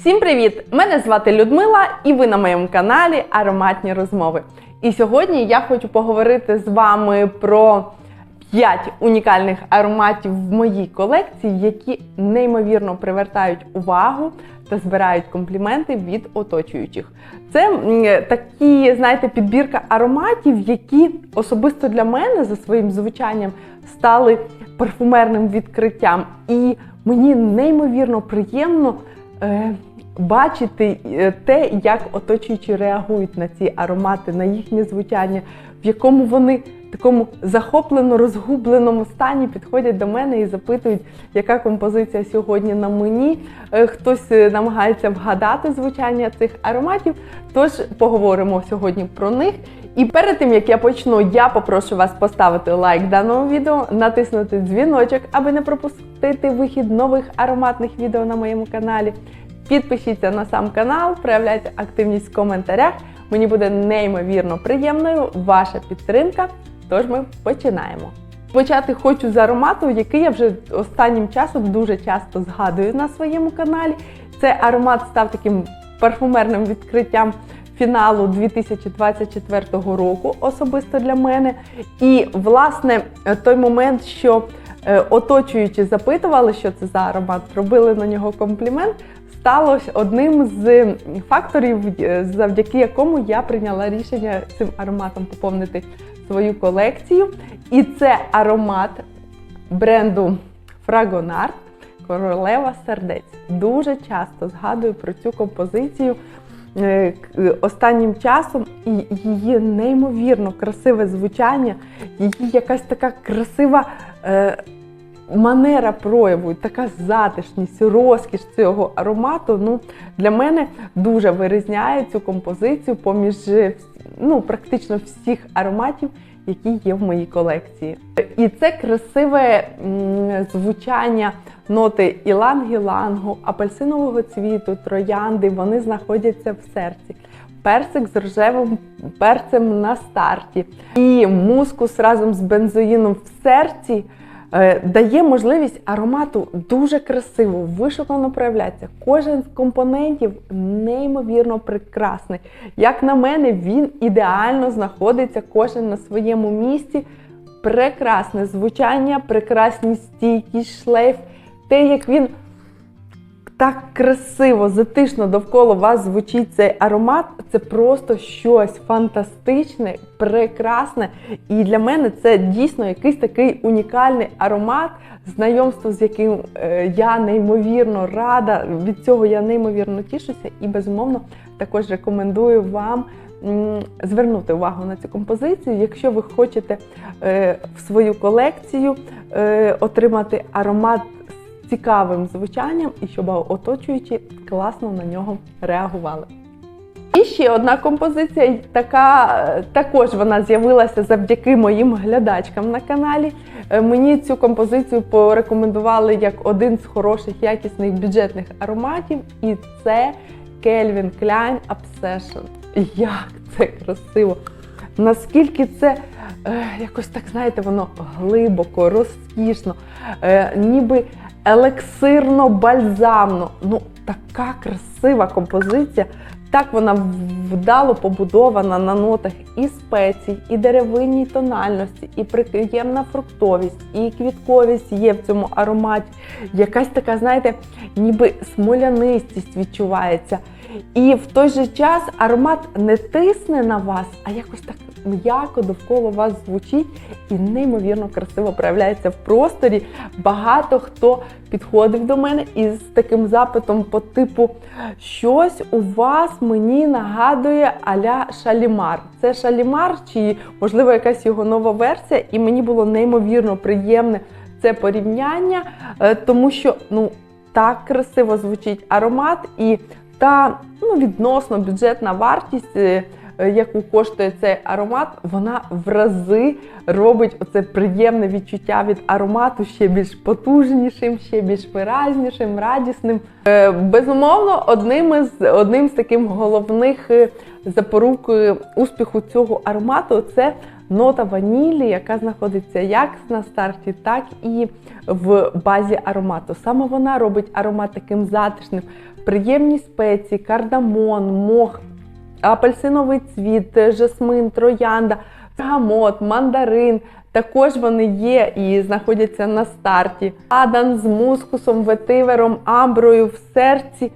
Всім привіт! Мене звати Людмила, і ви на моєму каналі Ароматні розмови. І сьогодні я хочу поговорити з вами про 5 унікальних ароматів в моїй колекції, які неймовірно привертають увагу та збирають компліменти від оточуючих. Це такі, знаєте, підбірка ароматів, які особисто для мене за своїм звучанням стали парфумерним відкриттям. І мені неймовірно приємно. Бачити е, те, як оточуючі реагують на ці аромати, на їхнє звучання, в якому вони в такому захоплено розгубленому стані підходять до мене і запитують, яка композиція сьогодні на мені. Е, Хтось е, намагається вгадати звучання цих ароматів. Тож поговоримо сьогодні про них. І перед тим як я почну, я попрошу вас поставити лайк даному відео, натиснути дзвіночок, аби не пропустити вихід нових ароматних відео на моєму каналі. Підпишіться на сам канал, проявляйте активність в коментарях. Мені буде неймовірно приємною ваша підтримка. Тож ми починаємо. Почати хочу з аромату, який я вже останнім часом дуже часто згадую на своєму каналі. Цей аромат став таким парфумерним відкриттям фіналу 2024 року, особисто для мене. І, власне, той момент, що е, оточуючи запитували, що це за аромат, робили на нього комплімент, стало одним з факторів, е, завдяки якому я прийняла рішення цим ароматом поповнити свою колекцію. І це аромат бренду Fragonard Королева сердець. Дуже часто згадую про цю композицію е, останнім часом і її неймовірно красиве звучання, її якась така красива. Е, манера прояву, така затишність, розкіш цього аромату. Ну, для мене дуже вирізняє цю композицію поміж ну, практично всіх ароматів, які є в моїй колекції. І це красиве звучання ноти іланг-ілангу, апельсинового цвіту, троянди, вони знаходяться в серці. Персик з рожевим перцем на старті. І мускус разом з бензоїном в серці е, дає можливість аромату дуже красиво, вишукано проявлятися. Кожен з компонентів неймовірно прекрасний. Як на мене, він ідеально знаходиться кожен на своєму місці. Прекрасне звучання, прекрасні стійкість, шлейф, те, як він так красиво, затишно довкола вас звучить цей аромат. Це просто щось фантастичне, прекрасне. І для мене це дійсно якийсь такий унікальний аромат, знайомство з яким е, я неймовірно рада. Від цього я неймовірно тішуся і безумовно також рекомендую вам. Звернути увагу на цю композицію, якщо ви хочете е, в свою колекцію е, отримати аромат цікавим звучанням і щоб оточуючі класно на нього реагували. І ще одна композиція, така е, також вона з'явилася завдяки моїм глядачкам на каналі. Е, Мені цю композицію порекомендували як один з хороших якісних бюджетних ароматів, і це Calvin Klein Obsession. Як це красиво! Наскільки це е, якось так, знаєте, воно глибоко, розкішно, е, ніби елексирно-бальзамно. Ну, така красива композиція. Так вона вдало побудована на нотах і спецій, і деревинній тональності, і приємна фруктовість, і квітковість є в цьому ароматі. Якась така, знаєте, ніби смолянистість відчувається. І в той же час аромат не тисне на вас, а якось так м'яко довкола вас звучить і неймовірно красиво проявляється в просторі. Багато хто підходив до мене із таким запитом по типу щось у вас мені нагадує аля Шалімар. Це Шалімар, чи можливо якась його нова версія, і мені було неймовірно приємне це порівняння, е, тому що ну так красиво звучить аромат і та ну, відносно бюджетна вартість е, яку коштує цей аромат, вона в рази робить оце приємне відчуття від аромату ще більш потужнішим, ще більш виразнішим, радісним. Е, Безумовно, одним із одним з таких головних е, запорук е, успіху цього аромату це нота ванілі, яка знаходиться як на старті, так і в базі аромату. Саме вона робить аромат таким затишним. Приємні спеції, кардамон, мох, апельсиновий цвіт, жасмин, троянда, гамот, мандарин. Також вони є і знаходяться на старті. Адан з мускусом, ветивером, амброю в серці.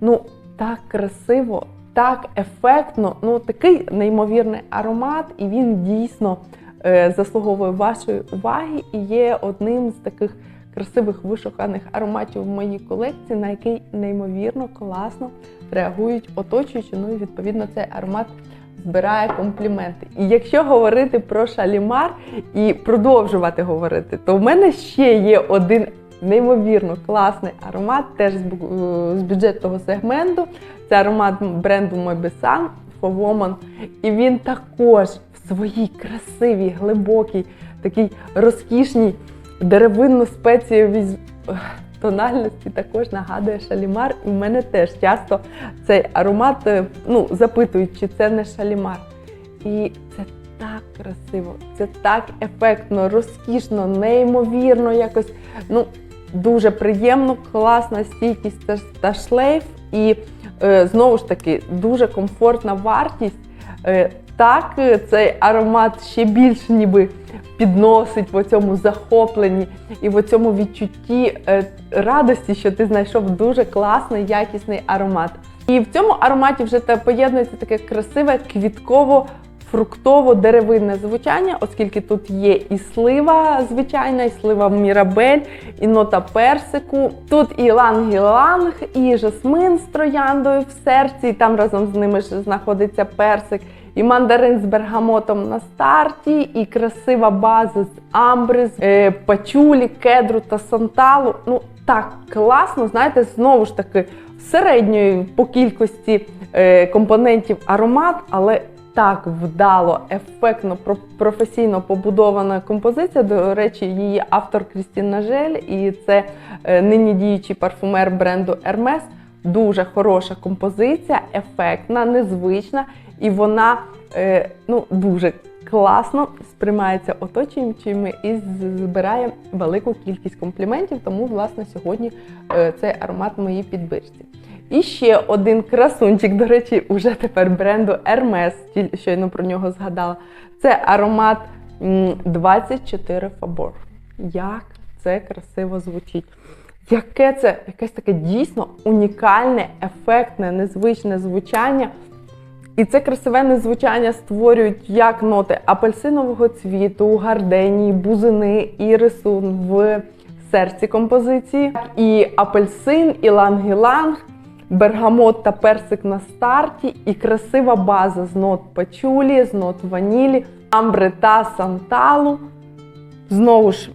Ну, так красиво, так ефектно. Ну, такий неймовірний аромат, і він дійсно е, заслуговує вашої уваги і є одним з таких красивих вишуканих ароматів в моїй колекції, на який неймовірно класно реагують оточуючі. Ну і відповідно цей аромат збирає компліменти. І якщо говорити про шалімар і продовжувати говорити, то в мене ще є один неймовірно класний аромат, теж з бюджетного сегменту. Це аромат бренду Mobisan for Woman. І він також в своїй красивій, глибокій, такій розкішній деревинно-спецієвій з- тональності також нагадує шалімар. І в мене теж часто цей аромат е, ну, запитують, чи це не шалімар. І це так красиво, це так ефектно, розкішно, неймовірно, якось ну, дуже приємно, класна стійкість та, шлейф. І е, знову ж таки дуже комфортна вартість. Е, так, цей аромат ще більш ніби підносить в цьому захопленні і в цьому відчутті е, радості, що ти знайшов дуже класний, якісний аромат. І в цьому ароматі вже те поєднується таке красиве квітково. Фруктово-деревинне звучання, оскільки тут є і слива звичайна, і слива мірабель, і нота персику. Тут і ланг-іланг, і жасмин з трояндою в серці, і там разом з ними ж знаходиться персик, і мандарин з бергамотом на старті, і красива база з амбри, з е, пачулі, кедру та санталу. Ну так класно, знаєте, знову ж таки середньої по кількості е, компонентів аромат, але так вдало, ефектно, професійно побудована композиція. До речі, її автор Крістін Нажель, і це е, нині діючий парфумер бренду Hermes. Дуже хороша композиція, ефектна, незвична, і вона е, ну, дуже класно сприймається оточуючими і збирає велику кількість компліментів. Тому, власне, сьогодні е, цей аромат моїй підбирці. І ще один красунчик, до речі, уже тепер бренду Hermes, щойно про нього згадала. Це аромат 24 Fabor. Як це красиво звучить. Яке це якесь таке дійсно унікальне, ефектне, незвичне звучання. І це красиве звучання створюють як ноти апельсинового цвіту, гарденії, бузини, ірису в серці композиції, і апельсин, і ланг-іланг, бергамот та персик на старті, і красива база з нот пачулі, з нот ванілі, амбри та санталу. Знову ж,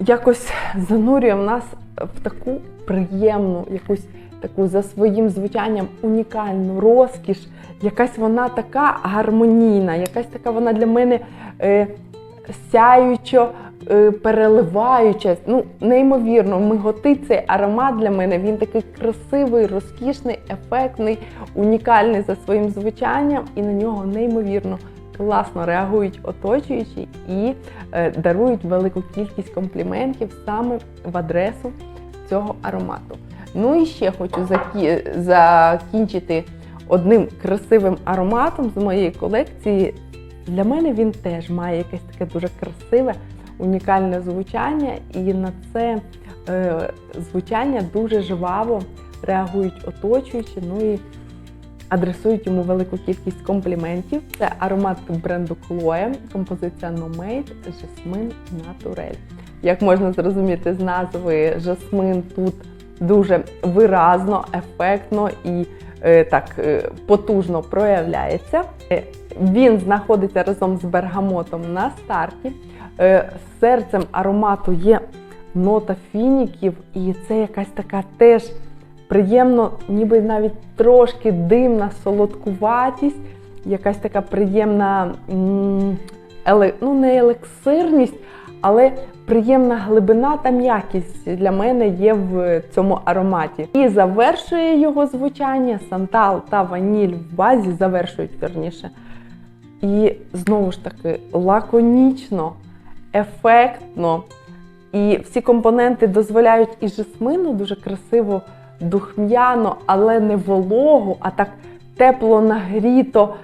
якось занурює в нас в таку приємну, якусь таку за своїм звучанням унікальну розкіш. Якась вона така гармонійна, якась така вона для мене е, сяючо е, переливаюча. Ну, неймовірно, миготить цей аромат для мене. Він такий красивий, розкішний, ефектний, унікальний за своїм звучанням, і на нього неймовірно класно реагують оточуючі і е, дарують велику кількість компліментів саме в адресу цього аромату. Ну і ще хочу закі- закінчити одним красивим ароматом з моєї колекції. Для мене він теж має якесь таке дуже красиве, унікальне звучання, і на це е, звучання дуже жваво реагують оточуючі. Ну і адресують йому велику кількість компліментів. Це аромат бренду Chloe, композиція No Made, Жасмин Натурель. Як можна зрозуміти з назви, жасмин тут дуже виразно, ефектно і е, так е, потужно проявляється. Він знаходиться разом з бергамотом на старті. Е, Серцем аромату є нота фініків, і це якась така теж приємно, ніби навіть трошки димна солодкуватість. якась така приємна, ну не елексирність, але приємна глибина та м'якість для мене є в цьому ароматі. І завершує його звучання сантал та ваніль в базі, завершують вірніше. І знову ж таки лаконічно, ефектно. І всі компоненти дозволяють і жасмину дуже красиво, духм'яно, але не вологу, а так тепло нагріто,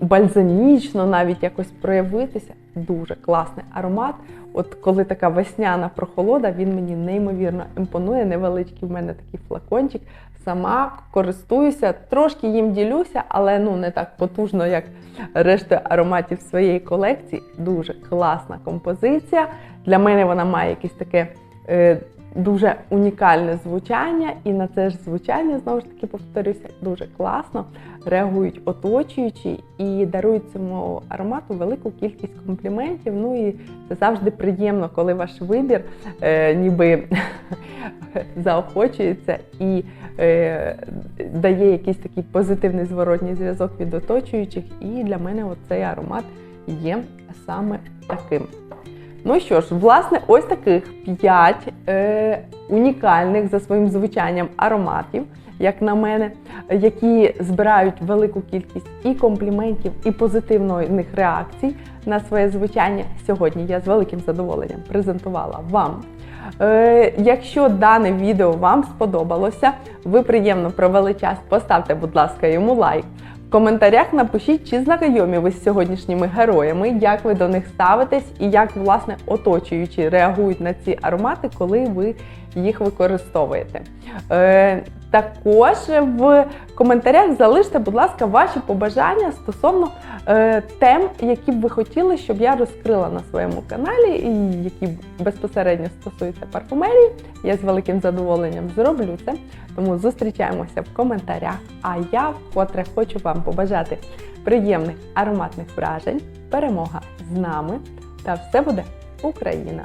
бальзамічно навіть якось проявитися. Дуже класний аромат. От коли така весняна прохолода, він мені неймовірно імпонує. Невеличкий в мене такий флакончик. Сама користуюся, трошки їм ділюся, але ну не так потужно, як решта ароматів своєї колекції. Дуже класна композиція. Для мене вона має якесь таке е, дуже унікальне звучання, і на це ж звучання знову ж таки повторюся, дуже класно реагують оточуючі і дарують цьому аромату велику кількість компліментів. Ну і це завжди приємно, коли ваш вибір е, ніби заохочується і е, дає якийсь такий позитивний зворотній зв'язок від оточуючих. І для мене цей аромат є саме таким. Ну що ж, власне, ось таких 5 е, унікальних за своїм звучанням ароматів, як на мене, які збирають велику кількість і компліментів, і позитивних реакцій на своє звучання. Сьогодні я з великим задоволенням презентувала вам. Е, якщо дане відео вам сподобалося, ви приємно провели час, поставте, будь ласка, йому лайк. В коментарях напишіть, чи знайомі ви з сьогоднішніми героями, як ви до них ставитесь і як власне оточуючі реагують на ці аромати, коли ви їх використовуєте. Е, також в коментарях залиште, будь ласка, ваші побажання стосовно е, тем, які б ви хотіли, щоб я розкрила на своєму каналі, і які безпосередньо стосуються парфумерії. Я з великим задоволенням зроблю це. Тому зустрічаємося в коментарях. А я вкотре хочу вам побажати приємних ароматних вражень, перемога з нами та все буде Україна!